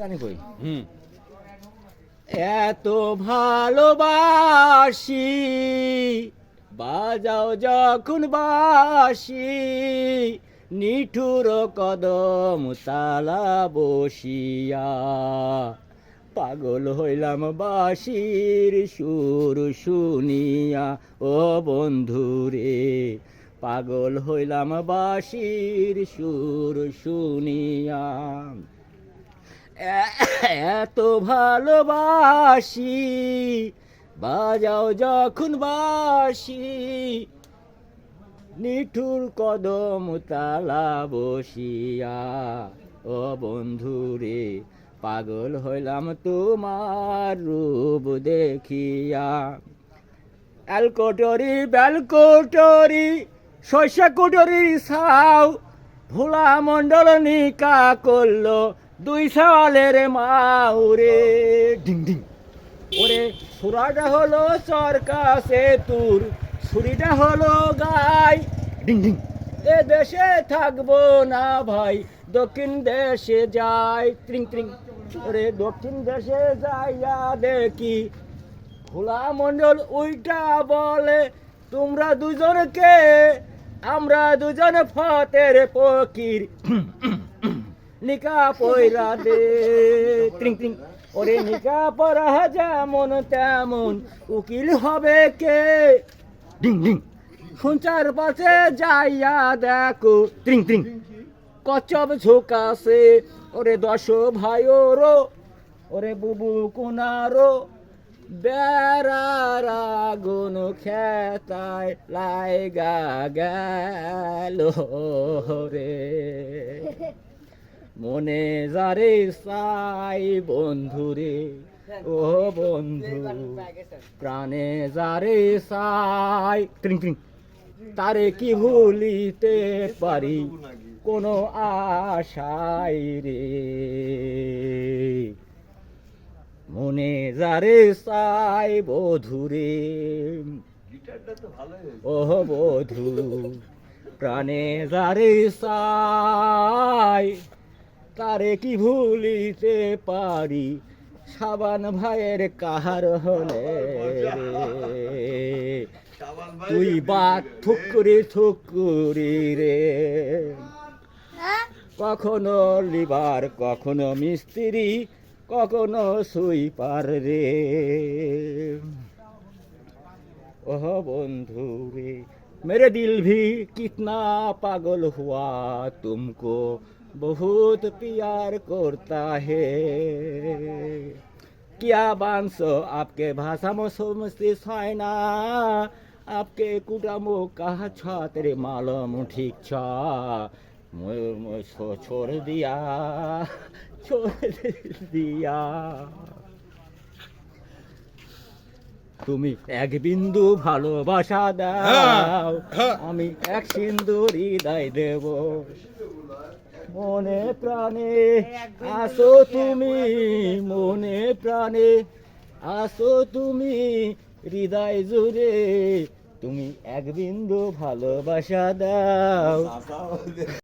গানে কই হুম। এত ভালোবাসি বাজাও যখন বাসি নিঠুর কদম তালা বসিয়া পাগল হইলাম বাসির সুর শুনিয়া ও বন্ধুরে পাগল হইলাম বাসির সুর শুনিয়া। এত ভালোবাসি, বাজাও যখন বাসি, নিঠুর কদম তালা বসিয়া, ও বন্ধুরে, পাগল হইলাম তোমার রূপ দেখিয়া। অ্যালকোটরি ব্যালকোটরি শস্য কুটরির সাও ভোলা মণ্ডল নিকা করল দুই সালের মাউরে। ডিং ডিং ওরে, সুরাটা হলো চরকা সেতুর। ছুরিটা হলো গাই। ডিং ডিং এ দেশে থাকব না ভাই, দক্ষিণ দেশে যাই। ত্রিং ত্রিং। ওরে, দক্ষিণ দেশে যাইয়া দেখি। ভোলা মণ্ডল ওইটা বলে, তোমরা দুজনকে, আমরা দুজন ফতের ফকির। নিকা পয়রা দে। ত্রিং ত্রিং ওরে নিকা পরা যেমন তেমন উকিল হবে কে? Ding ding. সঞ্চার পাশে যাইয়া দেখো। ত্রিং ত্রিং কচ্ছপ ঝোকাছে। ওরে দশ ভাইওরো ওরে বুবু কুনারো বেড়ার আগুন খেতায় লাইগা গেল রে। মনে যারে সাই বন্ধুরে ও বন্ধু। প্রাণে যারে সাই ট্রিং ট্রিং তারে কি ভুলিতে পারি কোনো আশাই রে? মনে যারে সাই বধুরে ও বধু, প্রাণে যারে সাই তারে কি ভুলিতে পারি? সাবান ভাইয়ের কাহার হলে তুই বাঘ থুকুরি থুকুরি রে। কখনো লিবার, কখনো মিস্ত্রি, কখনো সুইপার রে। ওহ বন্ধু রে, মেরে দিল ভি কিতনা পাগল হুয়া তুমকো। बहुत प्यार करता है क्या बांसो आपके भाषा में समझते হয় না आपके कुटामो कहा छ तेरे मालूम ठीक छ म- म- छो- छोड़ दिया छोड़ दिया তুমি এক বিন্দু ভালোবাসা দাও হ্যাঁ। আমি এক সিন্ধু হৃদয় দেব মনে প্রাণে আসো তুমি মনে প্রাণে আসো তুমি হৃদয় জুড়ে তুমি এক বিন্দু ভালোবাসা দাও।